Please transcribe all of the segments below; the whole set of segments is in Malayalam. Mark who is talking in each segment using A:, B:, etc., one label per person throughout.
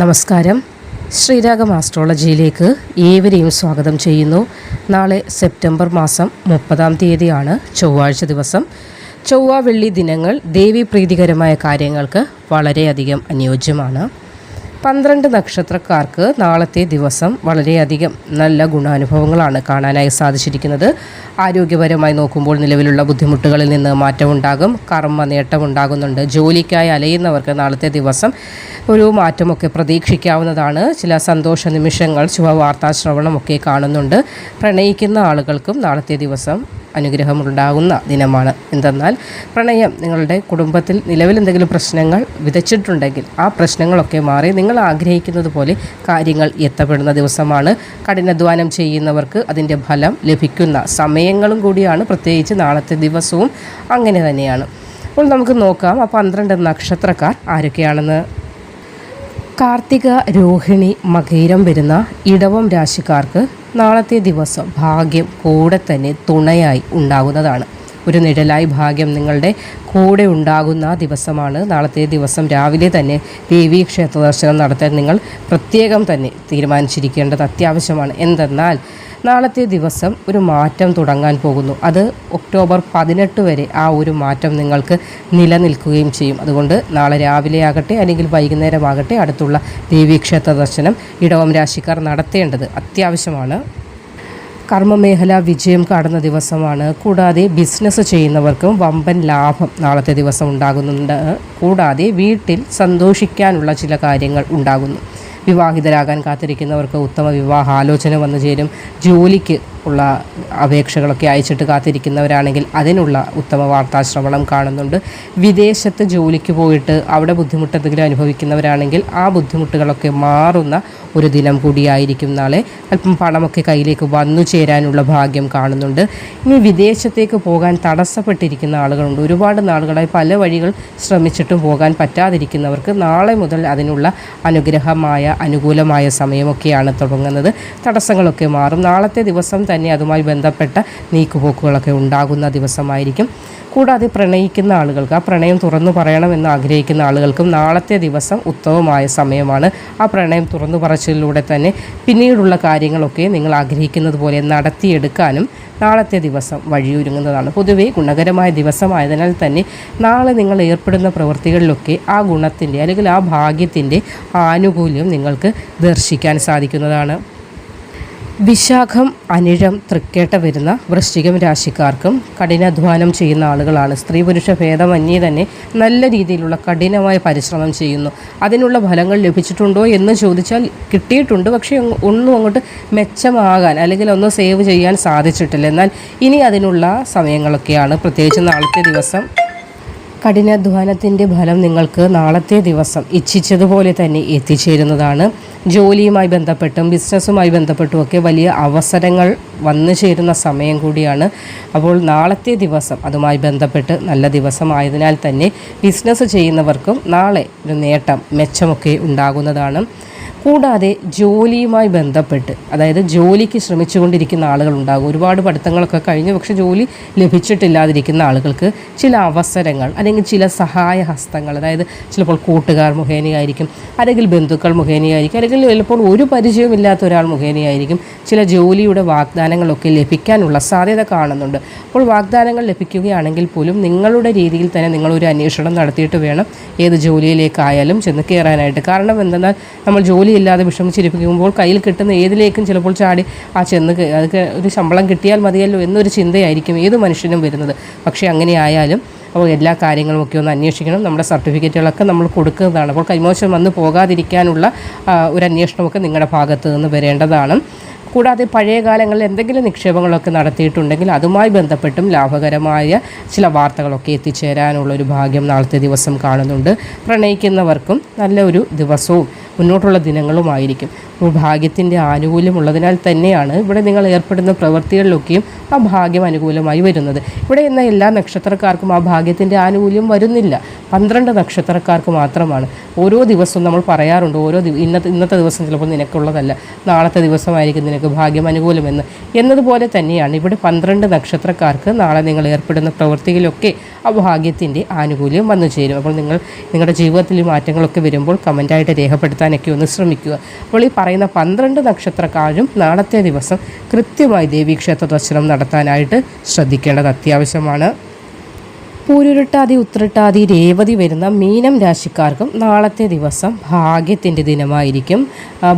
A: നമസ്കാരം. ശ്രീരാഗം ആസ്ട്രോളജിയിലേക്ക് ഏവരെയും സ്വാഗതം ചെയ്യുന്നു. നാളെ സെപ്റ്റംബർ മാസം മുപ്പതാം തീയതിയാണ് ചൊവ്വാഴ്ച ദിവസം. ചൊവ്വ വെള്ളി ദിനങ്ങൾ ദേവി പ്രീതികരമായ കാര്യങ്ങൾക്ക് വളരെയധികം അനുയോജ്യമാണ്. പന്ത്രണ്ട് നക്ഷത്രക്കാർക്ക് നാളത്തെ ദിവസം വളരെയധികം നല്ല ഗുണാനുഭവങ്ങളാണ് കാണാനായി സാധിച്ചിരിക്കുന്നത്. ആരോഗ്യപരമായി നോക്കുമ്പോൾ നിലവിലുള്ള ബുദ്ധിമുട്ടുകളിൽ നിന്ന് മാറ്റമുണ്ടാകും. കർമ്മ നേട്ടമുണ്ടാകുന്നുണ്ട്. ജോലിക്കായി അലയുന്നവർക്ക് നാളത്തെ ദിവസം ഒരു മാറ്റമൊക്കെ പ്രതീക്ഷിക്കാവുന്നതാണ്. ചില സന്തോഷ നിമിഷങ്ങൾ ശുഭവാർത്താശ്രവണമൊക്കെ കാണുന്നുണ്ട്. പ്രണയിക്കുന്ന ആളുകൾക്കും നാളത്തെ ദിവസം അനുഗ്രഹമുണ്ടാകുന്ന ദിനമാണ്. എന്തെന്നാൽ പ്രണയം നിങ്ങളുടെ കുടുംബത്തിൽ നിലവിൽ എന്തെങ്കിലും പ്രശ്നങ്ങൾ വിതച്ചിട്ടുണ്ടെങ്കിൽ ആ പ്രശ്നങ്ങളൊക്കെ മാറി നിങ്ങൾ ആഗ്രഹിക്കുന്നത് പോലെ കാര്യങ്ങൾ എത്തപ്പെടുന്ന ദിവസമാണ്. കഠിനാധ്വാനം ചെയ്യുന്നവർക്ക് അതിന്റെ ഫലം ലഭിക്കുന്ന സമയങ്ങളും കൂടിയാണ്. പ്രത്യേകിച്ച് നാളത്തെ ദിവസവും അങ്ങനെ തന്നെയാണ്. അപ്പോൾ നമുക്ക് നോക്കാം ആ പന്ത്രണ്ട് നക്ഷത്രക്കാർ ആരൊക്കെയാണെന്ന്. കാർത്തിക രോഹിണി മകീരം വരുന്ന ഇടവം രാശിക്കാർക്ക് നാളത്തെ ദിവസം ഭാഗ്യം കൂടെ തന്നെ തുണയായി ഉണ്ടാകുന്നതാണ്. ഒരു നിഴലായി ഭാഗ്യം നിങ്ങളുടെ കൂടെ ഉണ്ടാകുന്ന ദിവസമാണ്. നാളത്തെ ദിവസം രാവിലെ തന്നെ ദേവീ ക്ഷേത്ര ദർശനം നടത്താൻ നിങ്ങൾ പ്രത്യേകം തന്നെ തീരുമാനിച്ചിരിക്കേണ്ടത് അത്യാവശ്യമാണ്. എന്തെന്നാൽ നാളത്തെ ദിവസം ഒരു മാറ്റം തുടങ്ങാൻ പോകുന്നു. അത് ഒക്ടോബർ പതിനെട്ട് വരെ ആ ഒരു മാറ്റം നിങ്ങൾക്ക് നിലനിൽക്കുകയും ചെയ്യും. അതുകൊണ്ട് നാളെ രാവിലെ ആകട്ടെ അല്ലെങ്കിൽ വൈകുന്നേരമാകട്ടെ അടുത്തുള്ള ദേവീക്ഷേത്ര ദർശനം ഇടവം രാശിക്കാർ നടത്തേണ്ടത് അത്യാവശ്യമാണ്. കർമ്മമേഖല വിജയം കാണുന്ന ദിവസമാണ്. കൂടാതെ ബിസിനസ് ചെയ്യുന്നവർക്കും വമ്പൻ ലാഭം നാളത്തെ ദിവസം ഉണ്ടാകുന്നുണ്ട്. കൂടാതെ വീട്ടിൽ സന്തോഷിക്കാനുള്ള ചില കാര്യങ്ങൾ ഉണ്ടാകുന്നു. വിവാഹിതരാകാൻ കാത്തിരിക്കുന്നവർക്ക് ഉത്തമ വിവാഹ ആലോചന വന്നു ചേരും. ജോലിക്ക് ഉള്ള അപേക്ഷകളൊക്കെ അയച്ചിട്ട് കാത്തിരിക്കുന്നവരാണെങ്കിൽ അതിനുള്ള ഉത്തമ വാർത്താശ്രവണം കാണുന്നുണ്ട്. വിദേശത്ത് ജോലിക്ക് പോയിട്ട് അവിടെ ബുദ്ധിമുട്ട് എന്തെങ്കിലും അനുഭവിക്കുന്നവരാണെങ്കിൽ ആ ബുദ്ധിമുട്ടുകളൊക്കെ മാറുന്ന ഒരു ദിനം കൂടിയായിരിക്കും നാളെ. അല്പം പണമൊക്കെ കയ്യിലേക്ക് വന്നു ചേരാനുള്ള ഭാഗ്യം കാണുന്നുണ്ട്. ഇനി വിദേശത്തേക്ക് പോകാൻ തടസ്സപ്പെട്ടിരിക്കുന്ന ആളുകളുണ്ട്. ഒരുപാട് നാളുകളായി പല വഴികൾ ശ്രമിച്ചിട്ടും പോകാൻ പറ്റാതിരിക്കുന്നവർക്ക് നാളെ മുതൽ അതിനുള്ള അനുഗ്രഹമായ അനുകൂലമായ സമയമൊക്കെയാണ് തുടങ്ങുന്നത്. തടസ്സങ്ങളൊക്കെ മാറും. നാളത്തെ ദിവസം തന്നെ അതുമായി ബന്ധപ്പെട്ട നീക്കുപോക്കുകളൊക്കെ ഉണ്ടാകുന്ന ദിവസമായിരിക്കും. കൂടാതെ പ്രണയിക്കുന്ന ആളുകൾക്ക് ആ പ്രണയം തുറന്നു പറയണമെന്ന് ആഗ്രഹിക്കുന്ന ആളുകൾക്കും നാളത്തെ ദിവസം ഉത്തമമായ സമയമാണ്. ആ പ്രണയം തുറന്നു പറച്ചിലൂടെ തന്നെ പിന്നീടുള്ള കാര്യങ്ങളൊക്കെ നിങ്ങൾ ആഗ്രഹിക്കുന്നത് പോലെ നടത്തിയെടുക്കാനും നാളത്തെ ദിവസം വഴിയൊരുങ്ങുന്നതാണ്. പൊതുവേ ഗുണകരമായ ദിവസമായതിനാൽ തന്നെ നാളെ നിങ്ങൾ ഏർപ്പെടുന്ന പ്രവൃത്തികളിലൊക്കെ ആ ഗുണത്തിന്റെ അല്ലെങ്കിൽ ആ ഭാഗ്യത്തിന്റെ ആനുകൂല്യം നിങ്ങൾക്ക് ദർശിക്കാൻ സാധിക്കുന്നതാണ്. വിശാഖം അനിഴം തൃക്കേട്ട വരുന്ന വൃശ്ചികം രാശിക്കാർക്കും കഠിനാധ്വാനം ചെയ്യുന്ന ആളുകളാണ്. സ്ത്രീ പുരുഷ ഭേദമന്യേ തന്നെ നല്ല രീതിയിലുള്ള കഠിനമായ പരിശ്രമം ചെയ്യുന്നു. അതിനുള്ള ഫലങ്ങൾ ലഭിച്ചിട്ടുണ്ടോ എന്ന് ചോദിച്ചാൽ കിട്ടിയിട്ടുണ്ട്. പക്ഷേ ഒന്നും അങ്ങോട്ട് മെച്ചമാകാൻ അല്ലെങ്കിൽ ഒന്നും സേവ് ചെയ്യാൻ സാധിച്ചിട്ടില്ല. എന്നാൽ ഇനി അതിനുള്ള സമയങ്ങളൊക്കെയാണ്. പ്രത്യേകിച്ച് നാളത്തെ ദിവസം കഠിനാധ്വാനത്തിന്റെ ഫലം നിങ്ങൾക്ക് നാളത്തെ ദിവസം ഇച്ഛിച്ചതുപോലെ തന്നെ എത്തിച്ചേരുന്നതാണ്. ജോലിയുമായി ബന്ധപ്പെട്ടും ബിസിനസ്സുമായി ബന്ധപ്പെട്ടുമൊക്കെ വലിയ അവസരങ്ങൾ വന്നു ചേരുന്ന സമയം കൂടിയാണ്. അപ്പോൾ നാളത്തെ ദിവസം അതുമായി ബന്ധപ്പെട്ട് നല്ല ദിവസമായതിനാൽ തന്നെ ബിസിനസ് ചെയ്യുന്നവർക്കും നാളെ ഒരു നേട്ടം മെച്ചമൊക്കെ ഉണ്ടാകുന്നതാണ്. കൂടാതെ ജോലിയുമായി ബന്ധപ്പെട്ട് അതായത് ജോലിക്ക് ശ്രമിച്ചുകൊണ്ടിരിക്കുന്ന ആളുകളുണ്ടാകും. ഒരുപാട് പഠിത്തങ്ങളൊക്കെ കഴിഞ്ഞ് പക്ഷേ ജോലി ലഭിച്ചിട്ടില്ലാതിരിക്കുന്ന ആളുകൾക്ക് ചില അവസരങ്ങൾ അല്ലെങ്കിൽ ചില സഹായ ഹസ്തങ്ങൾ അതായത് ചിലപ്പോൾ കൂട്ടുകാർ മുഖേനയായിരിക്കും അല്ലെങ്കിൽ ബന്ധുക്കൾ മുഖേനയായിരിക്കും അല്ലെങ്കിൽ ചിലപ്പോൾ ഒരു പരിചയമില്ലാത്ത ഒരാൾ മുഖേനയായിരിക്കും ചില ജോലിയുടെ വാഗ്ദാനങ്ങളൊക്കെ ലഭിക്കാനുള്ള സാധ്യത കാണുന്നുണ്ട്. അപ്പോൾ വാഗ്ദാനങ്ങൾ ലഭിക്കുകയാണെങ്കിൽ പോലും നിങ്ങളുടെ രീതിയിൽ തന്നെ നിങ്ങളൊരു അന്വേഷണം നടത്തിയിട്ട് വേണം ഏത് ജോലിയിലേക്കായാലും ചെന്ന് കയറാനായിട്ട്. കാരണം എന്തെന്നാൽ നമ്മൾ ജോലി ജോലിയില്ലാതെ വിഷമിച്ചിരിക്കുമ്പോൾ കയ്യിൽ കിട്ടുന്ന ഏതിലേക്കും ചിലപ്പോൾ ചാടി ആ ചെന്ന് അതൊക്കെ ഒരു ശമ്പളം കിട്ടിയാൽ മതിയല്ലോ എന്നൊരു ചിന്തയായിരിക്കും ഏത് മനുഷ്യനും വരുന്നത്. പക്ഷേ അങ്ങനെ ആയാലും അപ്പോൾ എല്ലാ കാര്യങ്ങളും ഒക്കെ ഒന്ന് അന്വേഷിക്കണം. നമ്മുടെ സർട്ടിഫിക്കറ്റുകളൊക്കെ നമ്മൾ കൊടുക്കുന്നതാണ്. അപ്പോൾ കൈമോശം വന്ന് പോകാതിരിക്കാനുള്ള ഒരു അന്വേഷണമൊക്കെ നിങ്ങളുടെ ഭാഗത്തു നിന്ന് വരേണ്ടതാണ്. കൂടാതെ പഴയ കാലങ്ങളിൽ എന്തെങ്കിലും നിക്ഷേപങ്ങളൊക്കെ നടത്തിയിട്ടുണ്ടെങ്കിൽ അതുമായി ബന്ധപ്പെട്ടും ലാഭകരമായ ചില വാർത്തകളൊക്കെ എത്തിച്ചേരാനുള്ള ഒരു ഭാഗ്യം നാളത്തെ ദിവസം കാണുന്നുണ്ട്. പ്രണയിക്കുന്നവർക്കും നല്ലൊരു ദിവസവും. മുന്നോട്ടുള്ള ദിനങ്ങളുമായിരിക്കും. ഭാഗ്യത്തിന്റെ ആനുകൂല്യം ഉള്ളതിനാൽ തന്നെയാണ് ഇവിടെ നിങ്ങൾ ഏർപ്പെടുന്ന പ്രവൃത്തികളിലൊക്കെയും ആ ഭാഗ്യം അനുകൂലമായി വരുന്നത്. ഇവിടെ എന്ന എല്ലാ നക്ഷത്രക്കാർക്കും ആ ഭാഗ്യത്തിന്റെ ആനുകൂല്യം വരുന്നില്ല. പന്ത്രണ്ട് നക്ഷത്രക്കാർക്ക് മാത്രമാണ്. ഓരോ ദിവസവും നമ്മൾ പറയാറുണ്ട് ഓരോ ഇന്നത്തെ ഇന്നത്തെ ദിവസം ചിലപ്പോൾ നിനക്കുള്ളതല്ല നാളത്തെ ദിവസമായിരിക്കും നിനക്ക് ഭാഗ്യം അനുകൂലമെന്ന്. എന്നതുപോലെ തന്നെയാണ് ഇവിടെ പന്ത്രണ്ട് നക്ഷത്രക്കാർക്ക് നാളെ നിങ്ങൾ ഏർപ്പെടുന്ന പ്രവൃത്തിയിലൊക്കെ ആ ഭാഗ്യത്തിന്റെ ആനുകൂല്യം വന്നു ചേരും. അപ്പോൾ നിങ്ങൾ നിങ്ങളുടെ ജീവിതത്തിൽ മാറ്റങ്ങളൊക്കെ വരുമ്പോൾ കമന്റായിട്ട് രേഖപ്പെടുത്താനൊക്കെ ഒന്ന് ശ്രമിക്കുക അപ്പോൾ ഈ പറയുന്ന പന്ത്രണ്ട് നക്ഷത്രക്കാരും നാളത്തെ ദിവസം കൃത്യമായി ദേവീക്ഷേത്ര ദർശനം നടത്താനായിട്ട് ശ്രദ്ധിക്കേണ്ടത് അത്യാവശ്യമാണ്. പൂരുരുട്ടാതി ഉത്രട്ടാതി രേവതി വരുന്ന മീനം രാശിക്കാർക്കും നാളത്തെ ദിവസം ഭാഗ്യത്തിന്റെ ദിനമായിരിക്കും.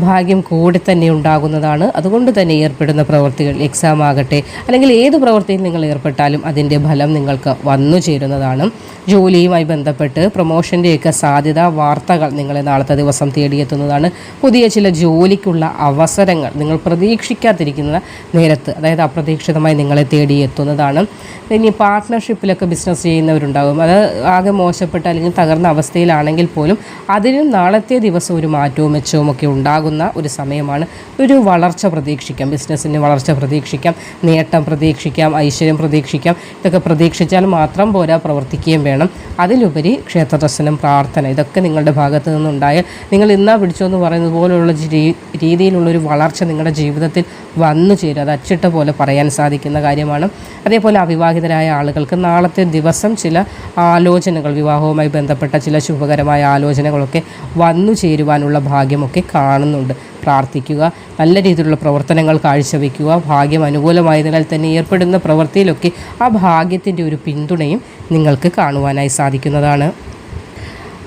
A: ഭാഗ്യം കൂടെ തന്നെ ഉണ്ടാകുന്നതാണ്. അതുകൊണ്ട് തന്നെ ഏർപ്പെടുന്ന പ്രവൃത്തികൾ എക്സാം ആകട്ടെ. അല്ലെങ്കിൽ ഏത് പ്രവൃത്തിയിൽ നിങ്ങൾ ഏർപ്പെട്ടാലും അതിന്റെ ഫലം നിങ്ങൾക്ക് വന്നു ചേരുന്നതാണ്. ജോലിയുമായി ബന്ധപ്പെട്ട് പ്രൊമോഷന്റെയൊക്കെ സാധ്യത വാർത്തകൾ നിങ്ങളെ നാളത്തെ ദിവസം തേടിയെത്തുന്നതാണ്. പുതിയ ചില ജോലിക്കുള്ള അവസരങ്ങൾ നിങ്ങൾ പ്രതീക്ഷിക്കാതിരിക്കുന്ന നേരത്ത് അതായത് അപ്രതീക്ഷിതമായി നിങ്ങളെ തേടിയെത്തുന്നതാണ്. ഇനി പാർട്ട്ണർഷിപ്പിലൊക്കെ ബിസിനസ് ചെയ്യുന്നവരുണ്ടാകും. അത് ആകെ മോശപ്പെട്ട അല്ലെങ്കിൽ തകർന്ന അവസ്ഥയിലാണെങ്കിൽ പോലും അതിനും നാളത്തെ ദിവസം ഒരു മാറ്റവും മെച്ചവും ഒക്കെ ഉണ്ടാകുന്ന ഒരു സമയമാണ്. ഒരു വളർച്ച പ്രതീക്ഷിക്കാം. ബിസിനസ്സിന് വളർച്ച പ്രതീക്ഷിക്കാം. നേട്ടം പ്രതീക്ഷിക്കാം. ഐശ്വര്യം പ്രതീക്ഷിക്കാം. ഇതൊക്കെ പ്രതീക്ഷിച്ചാൽ മാത്രം പോരാ പ്രവർത്തിക്കുകയും വേണം. അതിലുപരി ക്ഷേത്ര ദർശനം പ്രാർത്ഥന ഇതൊക്കെ നിങ്ങളുടെ ഭാഗത്തു നിന്നുണ്ടായാൽ നിങ്ങൾ ഇന്നാ പിടിച്ചോ എന്ന് പറയുന്നത് പോലെയുള്ള രീതിയിലുള്ള രീതിയിലുള്ളൊരു വളർച്ച നിങ്ങളുടെ ജീവിതത്തിൽ വന്നു ചേരും. അത് അച്ചിട്ട പോലെ പറയാൻ സാധിക്കുന്ന കാര്യമാണ്. അതേപോലെ അവിവാഹിതരായ ആളുകൾക്ക് നാളത്തെ ദിവസം ചില ആലോചനകൾ വിവാഹവുമായി ബന്ധപ്പെട്ട ചില ശുഭകരമായ ആലോചനകളൊക്കെ വന്നു ചേരുവാനുള്ള ഭാഗ്യമൊക്കെ കാണുന്നുണ്ട്. പ്രാർത്ഥിക്കുക നല്ല രീതിയിലുള്ള പ്രവർത്തനങ്ങൾ കാഴ്ചവെക്കുക ഭാഗ്യം അനുകൂലമായതിനാൽ തന്നെ ഏർപ്പെടുന്ന പ്രവൃത്തിയിലൊക്കെ ആ ഭാഗ്യത്തിന്റെ ഒരു പിന്തുണയും നിങ്ങൾക്ക് കാണുവാനായി സാധിക്കുന്നതാണ്.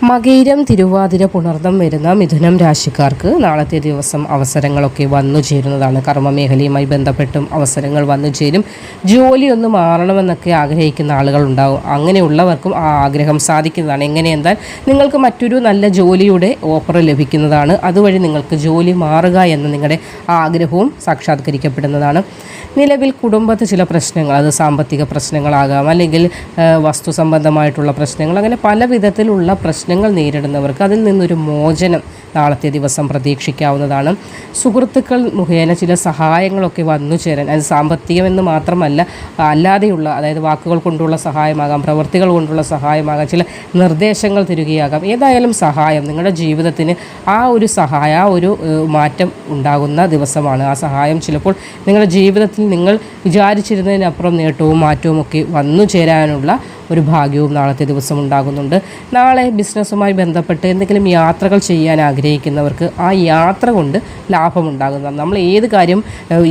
A: മകയിരം തിരുവാതിര പുണർന്നം വരുന്ന മിഥുനം രാശിക്കാർക്ക് നാളത്തെ ദിവസം അവസരങ്ങളൊക്കെ വന്നു ചേരുന്നതാണ്. കർമ്മമേഖലയുമായി ബന്ധപ്പെട്ടും അവസരങ്ങൾ വന്നു ചേരും. ജോലി ഒന്ന് മാറണമെന്നൊക്കെ ആഗ്രഹിക്കുന്ന ആളുകൾ ഉണ്ടാവും. അങ്ങനെയുള്ളവർക്കും ആ ആഗ്രഹം സാധിക്കുന്നതാണ്. എങ്ങനെ എന്നാൽ നിങ്ങൾക്ക് മറ്റൊരു നല്ല ജോലിയുടെ ഓഫർ ലഭിക്കുന്നതാണ്. അതുവഴി നിങ്ങൾക്ക് ജോലി മാറുക എന്ന നിങ്ങളുടെ ആഗ്രഹവും സാക്ഷാത്കരിക്കപ്പെടുന്നതാണ്. നിലവിൽ കുടുംബത്ത് ചില പ്രശ്നങ്ങൾ അത് സാമ്പത്തിക പ്രശ്നങ്ങളാകാം അല്ലെങ്കിൽ വസ്തു സംബന്ധമായിട്ടുള്ള പ്രശ്നങ്ങൾ അങ്ങനെ പല വിധത്തിലുള്ള നേരിടുന്നവർക്ക് അതിൽ നിന്നൊരു മോചനം നാളത്തെ ദിവസം പ്രതീക്ഷിക്കാവുന്നതാണ്. സുഹൃത്തുക്കൾ മുഖേന ചില സഹായങ്ങളൊക്കെ വന്നു ചേരാൻ. അത് സാമ്പത്തികമെന്ന് മാത്രമല്ല അല്ലാതെയുള്ള അതായത് വാക്കുകൾ കൊണ്ടുള്ള സഹായമാകാം പ്രവൃത്തികൾ കൊണ്ടുള്ള സഹായമാകാം ചില നിർദ്ദേശങ്ങൾ തരികയാകാം. ഏതായാലും സഹായം നിങ്ങളുടെ ജീവിതത്തിന് ആ ഒരു സഹായ ആ ഒരു മാറ്റം ഉണ്ടാകുന്ന ദിവസമാണ്. ആ സഹായം ചിലപ്പോൾ നിങ്ങളുടെ ജീവിതത്തിൽ നിങ്ങൾ വിചാരിച്ചിരുന്നതിനപ്പുറം നേട്ടവും മാറ്റവും ഒക്കെ വന്നു ചേരാനുള്ള ഒരു ഭാഗ്യവും നാളത്തെ ദിവസം ഉണ്ടാകുന്നുണ്ട്. നാളെ ബിസിനസ്സുമായി ബന്ധപ്പെട്ട് എന്തെങ്കിലും യാത്രകൾ ചെയ്യാൻ ആഗ്രഹിക്കുന്നവർക്ക് ആ യാത്ര കൊണ്ട് ലാഭമുണ്ടാകുന്നതാണ്. നമ്മൾ ഏത് കാര്യം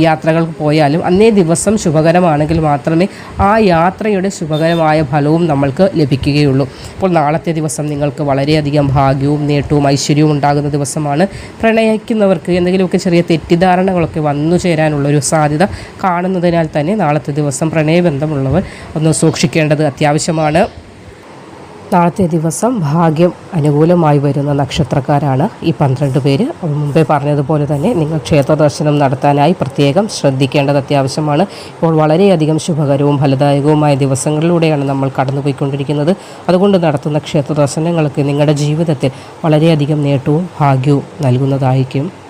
A: യാത്രകൾക്ക് പോയാലും അന്നേ ദിവസം ശുഭകരമാണെങ്കിൽ മാത്രമേ ആ യാത്രയുടെ ശുഭകരമായ ഫലവും നമ്മൾക്ക് ലഭിക്കുകയുള്ളൂ. അപ്പോൾ നാളത്തെ ദിവസം നിങ്ങൾക്ക് വളരെയധികം ഭാഗ്യവും നേട്ടവും ഐശ്വര്യവും ഉണ്ടാകുന്ന ദിവസമാണ്. പ്രണയിക്കുന്നവർക്ക് എന്തെങ്കിലുമൊക്കെ ചെറിയ തെറ്റിദ്ധാരണകളൊക്കെ വന്നു ചേരാനുള്ള ഒരു സാധ്യത കാണുന്നതിനാൽ തന്നെ നാളത്തെ ദിവസം പ്രണയബന്ധമുള്ളവർ ഒന്ന് സൂക്ഷിക്കേണ്ടത് അത്യാവശ്യമാണ്. നാളത്തെ ദിവസം ഭാഗ്യം അനുകൂലമായി വരുന്ന നക്ഷത്രക്കാരാണ് ഈ പന്ത്രണ്ട് പേര്. മുമ്പേ പറഞ്ഞതുപോലെ തന്നെ നിങ്ങൾ ക്ഷേത്ര ദർശനം നടത്താനായി പ്രത്യേകം ശ്രദ്ധിക്കേണ്ടത് അത്യാവശ്യമാണ്. ഇപ്പോൾ വളരെയധികം ശുഭകരവും ഫലദായകവുമായ ദിവസങ്ങളിലൂടെയാണ് നമ്മൾ കടന്നുപോയിക്കൊണ്ടിരിക്കുന്നത്. അതുകൊണ്ട് നടത്തുന്ന ക്ഷേത്ര ദർശനങ്ങൾക്ക് നിങ്ങളുടെ ജീവിതത്തിൽ വളരെയധികം നേട്ടവും ഭാഗ്യവും നൽകുന്നതായിരിക്കും.